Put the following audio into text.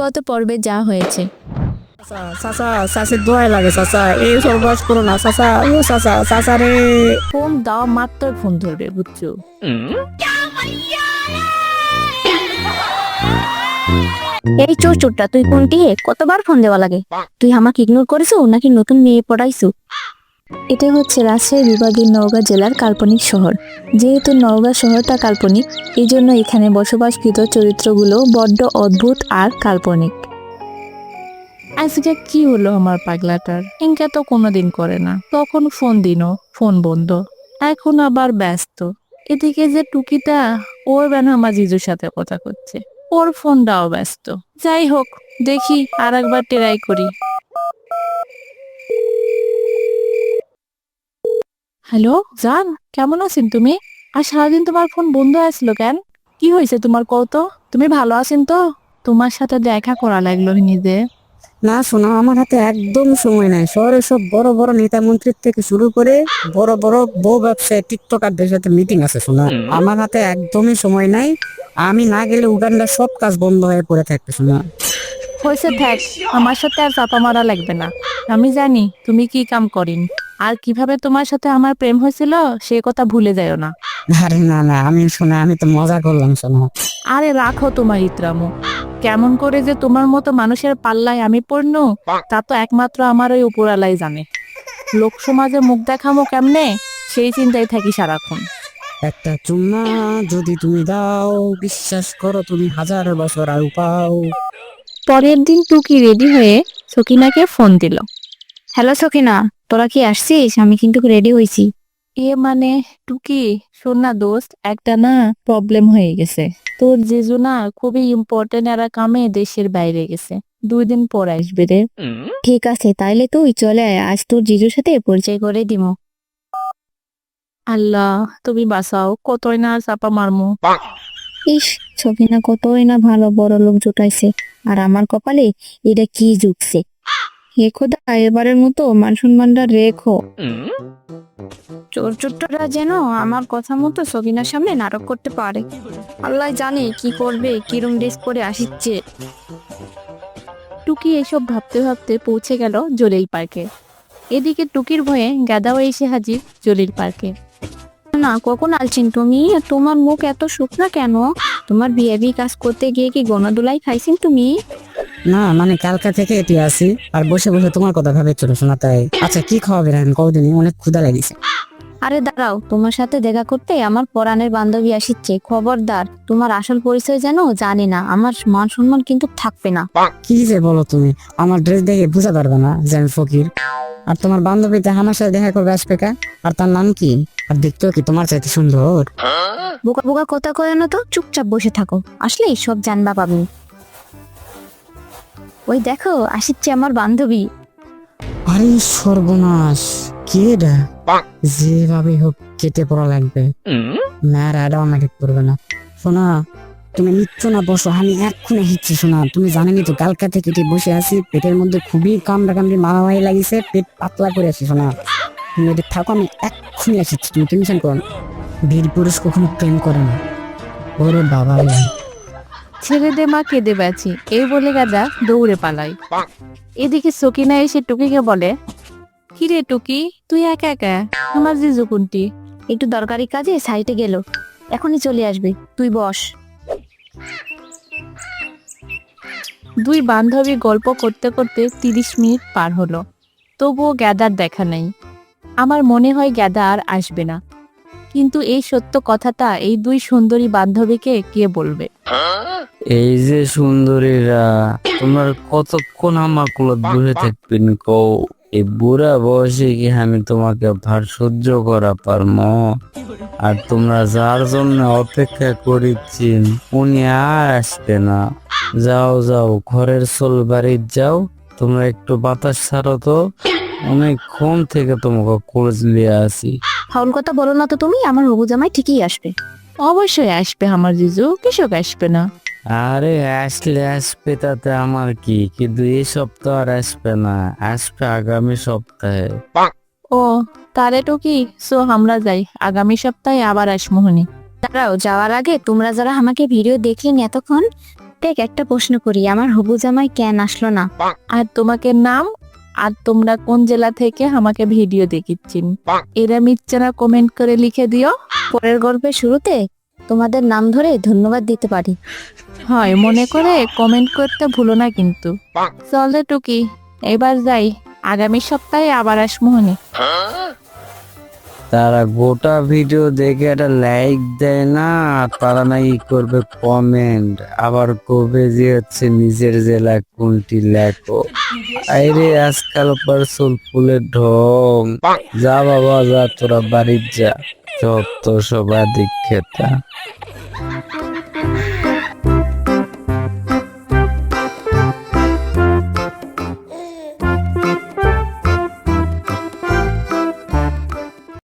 গত পর্বে যা হয়েছে। চাচা চাষের দোয়াই লাগে চাচা। এই সর্বাস করো না চাচা। ও চাচা চাচা রে। ফোন দেওয়া মাত্র ফোন ধরবে বুঝছ? এই চোর চোরটা তুই কোনটি কতবার ফোন দেওয়া লাগে? তুই আমাকে ইগনোর করেছ নাকি নতুন মেয়ে পড়াইছো? এটা হচ্ছে রাজশাহী বিভাগের নওগাঁ জেলার কাল্পনিক শহর। যেহেতু নওগাঁ শহরটা কাল্পনিক এই জন্য এখানে বসবাসকৃত চরিত্রগুলো বড্ড অদ্ভুত আর কাল্পনিক। আজকে কি হলো আমার পাগলাটার? ইনকা তো কোনোদিন করে না। তখন ফোন দিনও ফোন বন্ধ। এখন আবার ব্যস্ত। এদিকে যে টুকিটা, ওর বেন আমার জিজুর সাথে কথা করছে। ওর ফোনটাও ব্যস্ত। যাই হোক, দেখি আর একবার ট্রাই করি। হ্যালো জান কেমন আছেন তুমি? আর সারাদিন তোমার ফোন বন্ধ আসলো কেন? কি হয়েছে তোমার কত তুমি ভালো আছেন তো? তোমার সাথে দেখা করা লাগল নিজে। না শোনা আমার হাতে একদম সময় নাই। শহরের সব বড় বড় নেতা মন্ত্রীর থেকে শুরু করে বড় বড় বউ ব্যবসায়ী টিকটকারদের সাথে মিটিং আছে শোনা। আমার হাতে একদমই সময় নাই। আমি না গেলে উগান্ডার সব কাজ বন্ধ হয়ে পড়ে থাকবে শোনা। হয়েছে থাক আমার সাথে আর চাপা মারা লাগবে না। আমি জানি তুমি কি কাম করিন। আর কীভাবে তোমার সাথে আমার প্রেম হয়েছিল সে কথা ভুলে যাও না। আরে না না আমি শোনা আমি তো মজা করলাম শোনা। আরে রাখো তোমার ইতরামু। কেমন করে যে তোমার মতো মানুষের পাল্লায় আমি পড়নু তা তো একমাত্র আমার ওই উপরালাই জানে। লোক সমাজে মুখ দেখামো কেমনে সেই চিন্তায় থাকি সারাক্ষণ। একটা চুম্মা যদি তুমি দাও বিশ্বাস করো তুমি হাজার বছর আয়ু পাও পরের দিন টুকি রেডি হয়ে সকিনাকে ফোন দিল। হ্যালো সকিনা তোরা কি আসছিস? আমি কিন্তু রেডি হয়েছি এ মানে টুকি শোন না দোস্ত একটা না প্রবলেম হয়ে গেছে। তোর জিজু না খুবই ইম্পর্টেন্ট এরা কামে দেশের বাইরে গেছে। দুই দিন পর আসবে রে। ঠিক আছে তাইলে তুই চলে আয় আজ তোর জিজুর সাথে পরিচয় করে দিমো। আল্লাহ তুমি বাঁচাও কতই না চাপা মারমো। ইস সকিনা কতই না ভালো বড় লোক জুটাইছে। আর আমার কপালে এটা কি জুটছে? হে খোদা, এবারের মতো মান সম্মানটা রেখো। চোর চোরটা যেন আমার কথা মতো সকিনার সামনে নাটক করতে পারে। আল্লাহ জানে কি করবে, কিরম ড্রেস পরে আসিচ্ছে টুকি এসব ভাবতে ভাবতে পৌঁছে গেল জলিল পার্কে। এদিকে টুকির ভয়ে গাদাও এসে হাজির জলিল পার্কে। না, কখন আলছেন তুমি? তোমার মুখ এত শুকনা কেন? তোমার বিয়ে কাজ করতে গিয়ে কি গণদুলাই খাইছেন তুমি? না মানে কালকা থেকে এটি আসি আর বসে বসে তোমার কথা ভাবে চলো শোনা তাই। আচ্ছা কি খাওয়াবে রাখেন কদিনই অনেক ক্ষুদা লাগিছে। আরে দাঁড়াও তোমার সাথে দেখা করতে আমার পরাণের বান্ধবী আসিচ্ছে। খবরদার তোমার আসল পরিচয় জানো জানি না। আমার মান সম্মান কিন্তু থাকবে না। কি যে বলো তুমি? আমার ড্রেস দেখে বুঝা পারবে না যে আমি ফকির। আর তোমার বান্ধবীতে আমার সাথে দেখা করবে আসবে কা? আর তার নাম কি? আর দেখতেও কি তোমার চাইতে সুন্দর? বোকা বোকা কথা কয় না তো চুপচাপ বসে থাকো। আসলেই সব জানবা পাবি ওই দেখো আসিচ্ছে আমার বান্ধবী। আরে সর্বনাশ কে এটা? যেভাবে হোক কেটে পড়া লাগবে। ম্যার অ্যাডাও আমাকে করবে না। শোনা তুমি নিচ্ছ না বসো আমি এক্ষুনি হিচ্ছি শোনা। তুমি জানেনি তো কালকা থেকে এটি বসে আছি পেটের মধ্যে খুবই কামড়া কামড়ি মারামারি লাগিছে পেট পাতলা করে আছি শোনা। তুমি এটি থাকো আমি এক্ষুনি আসিচ্ছি তুমি টেনশন করো না। বীর পুরুষ কখনো প্রেম করে না। ওরে বাবা। ছেড়ে দে মা কেঁদে বেছি এই বলে গাদা দৌড়ে পালাই এদিকে সকিনা এসে টুকিকে বলে কিরে টুকি তুই একা একা? আমার জিজু কোনটি একটু দরকারি কাজে সাইটে গেল। এখনই চলে আসবে। তুই বস। দুই বান্ধবী গল্প করতে করতে তিরিশ মিনিট পার হলো। তবুও গ্যাদার দেখা নেই। আমার মনে হয় গ্যাদা আর আসবে না। কিন্তু এই সত্য কথাটা এই দুই সুন্দরী বান্ধবীকে কে বলবে? এই যে সুন্দরীরা, তোমরা কতক্ষণ আমার কুলত দূরে থাকবেন কও এই বুড়া বয়সে কি আমি তোমাকে ভার সহ্য করা পারম আর তোমরা যার জন্য অপেক্ষা করেছেন উনি আর আসবে না। যাও যাও, ঘরের সোল বাড়ির যাও। তোমরা একটু বাতাস ছাড়ো তো। অনেকক্ষণ থেকে তোমাকে কোচ নিয়ে আসি। ফাউল কথা বলো না তো তুমি আমার হবু জামাই ঠিকই আসবে। অবশ্যই আসবে আমার জিজু কৃষক আসবে না। আরে আসলে আসবে তাতে আমার কি? কিন্তু এই সপ্তাহ আর আসবে না আসবে আগামী সপ্তাহে। ও তারে কি? সো আমরা যাই আগামী সপ্তাহে আবার আসমোহনি দাঁড়াও যাওয়ার আগে তোমরা যারা আমাকে ভিডিও দেখলেন এতক্ষণ দেখ একটা প্রশ্ন করি আমার হবু জামাই কেন আসলো না? আর তোমাকে নাম আর তোমরা কোন জেলা থেকে আমাকে ভিডিও দেখিচ্ছেন? এরা মিচ্ছানা কমেন্ট করে লিখে দিও। পরের গল্পের শুরুতে তোমাদের নাম ধরে ধন্যবাদ দিতে পারি। হয়, মনে করে কমেন্ট করতে ভুলো না কিন্তু। চলে টুকি, এবার যাই। আগামী সপ্তাহে আবার আসমোহনে তারা গোটা ভিডিও দেখে একটা লাইক দেয় না তারা নাকি করবে কমেন্ট আবার কবে যে হচ্ছে নিজের জেলা কোনটি, লেখো। আইরে, আজকাল পার্সল ফুলের ঢং। যা বাবা, যা, তোরা বাড়ির যা। যত তো আদিক খেতা